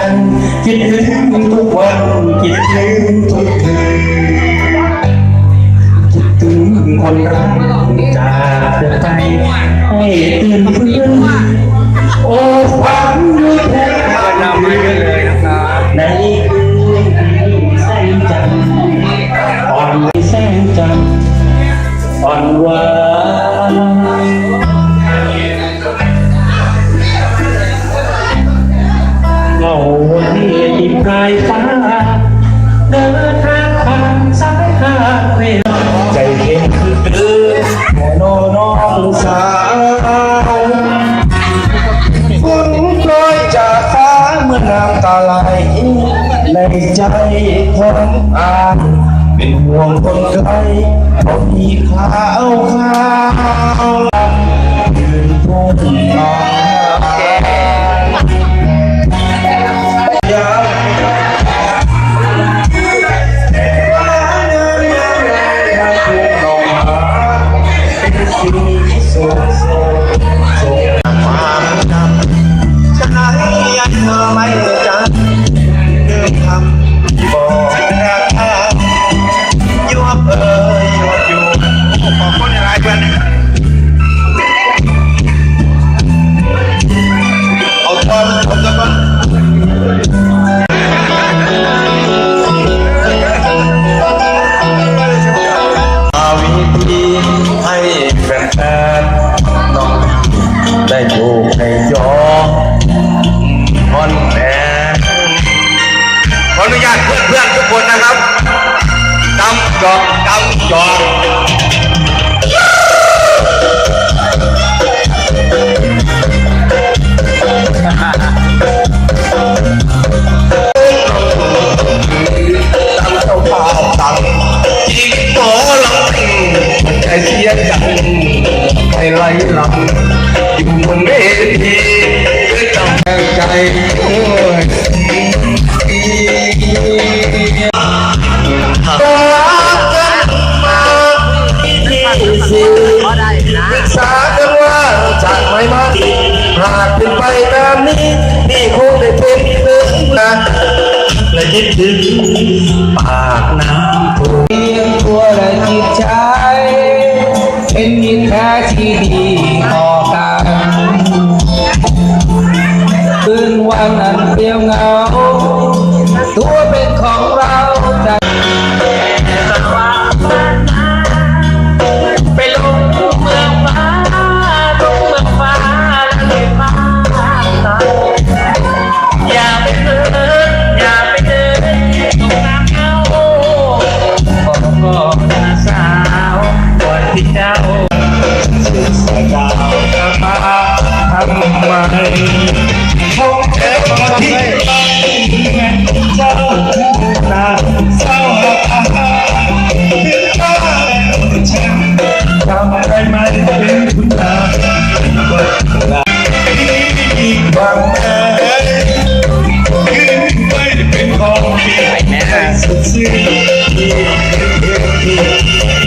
จันคิดถึงทุกวันคิดถึงทุกคืนคิดถึงคนรักจากไปให้ตื่นฟื้นโอ้ฝันด้วยแค่นำนในคืนที่แสงนทร์อนแสงจันทร์อ่อนหวาน ของอาเป็นห่วงคนไกลเขามีค่า จอกเก้าจอกเสียกันไม่ไหลหลังอยู่บนเวทีคือต้องแข่งใจ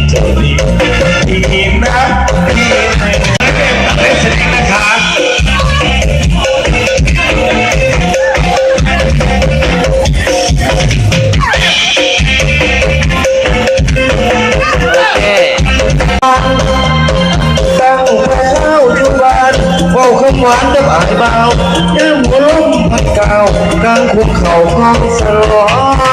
เจ้าดีพี่อินนะพี่อินในเล่นแสดงนะคะตั้งพระเจ้าจุบานเบาคำหวานจะบายเบาย่ำหัวลมพัดกาวกลางคุกเข่าคล้องสลอ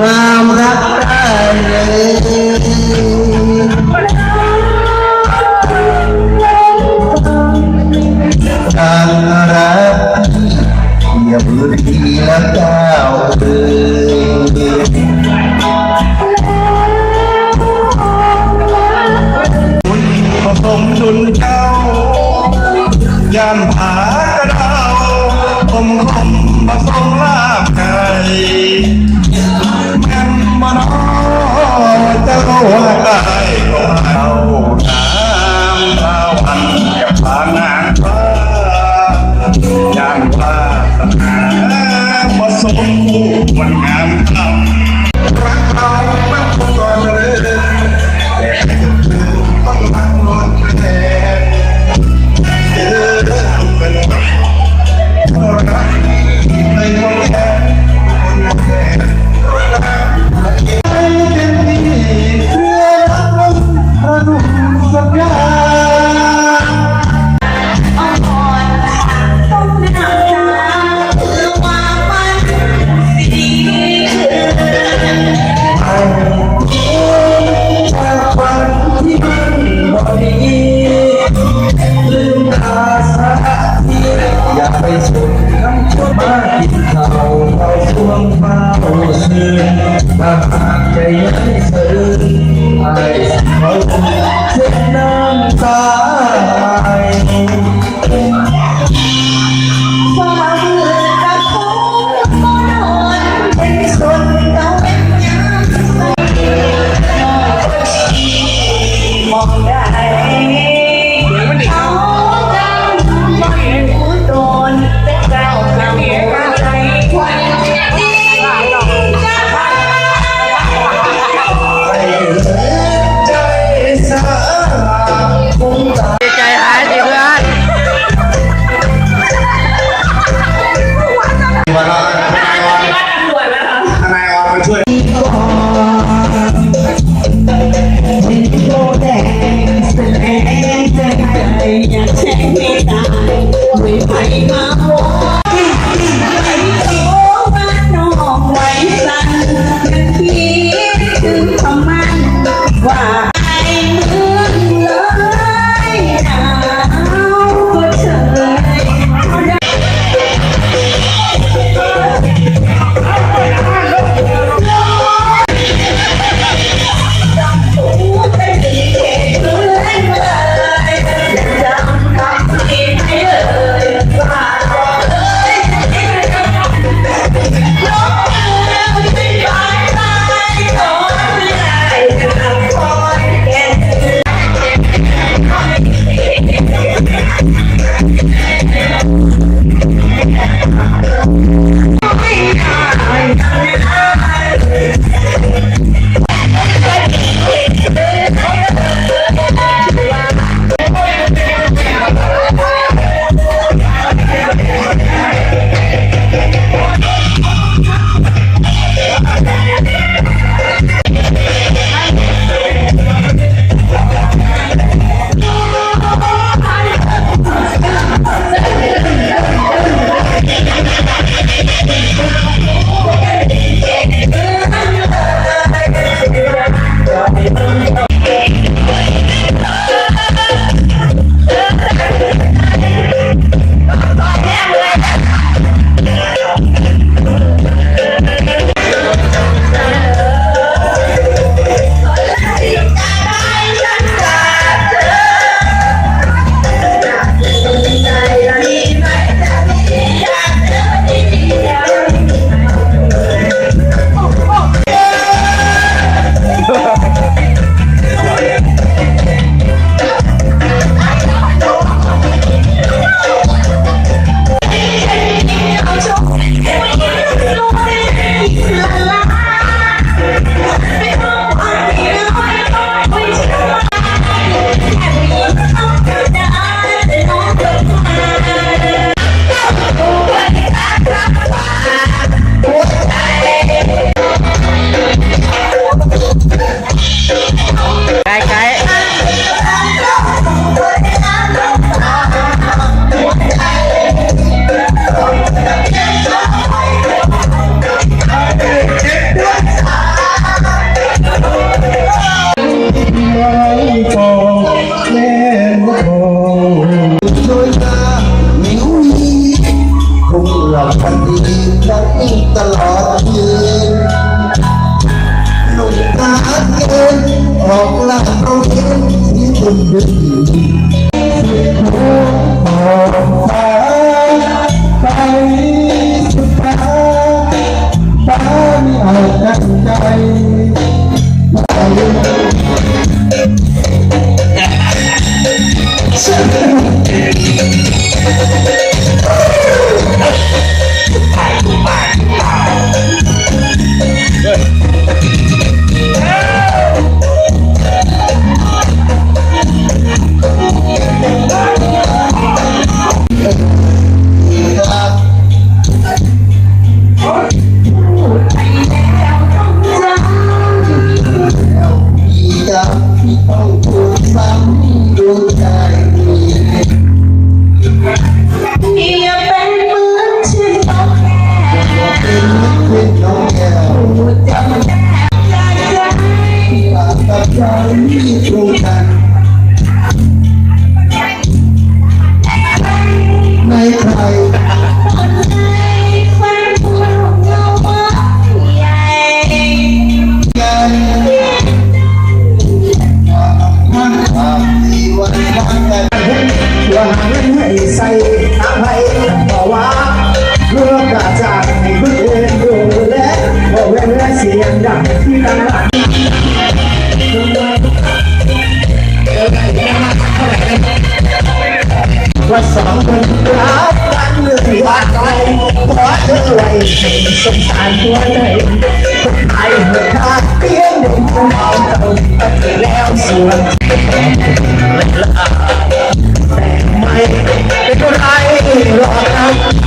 আমরা Ah, pasok ko, walang tao. ตลอดคืนหนุ่มรักเกินออกลาเราเห็นที่คุณดึง สงสารหัวใจคนไทยเห่อขาเพียงหนึ่งคนเอาราตั้งแแล้วส่วนแต่ไม่ละแต่ไม่เป็นไรหรอครับ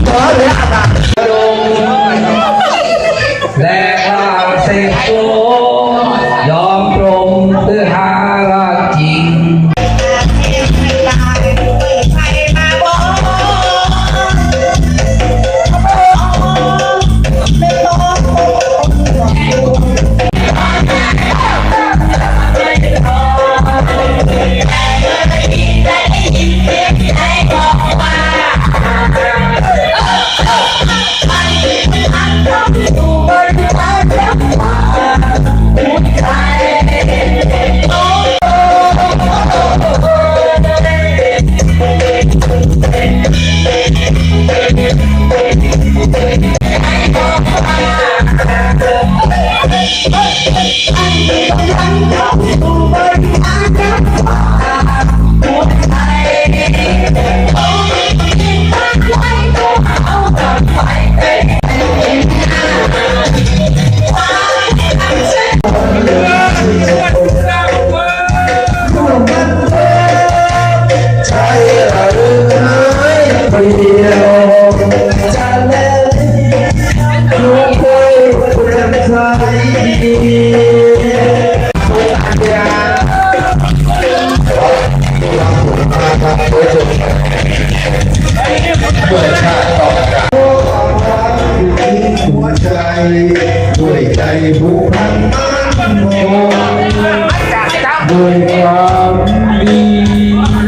Amen.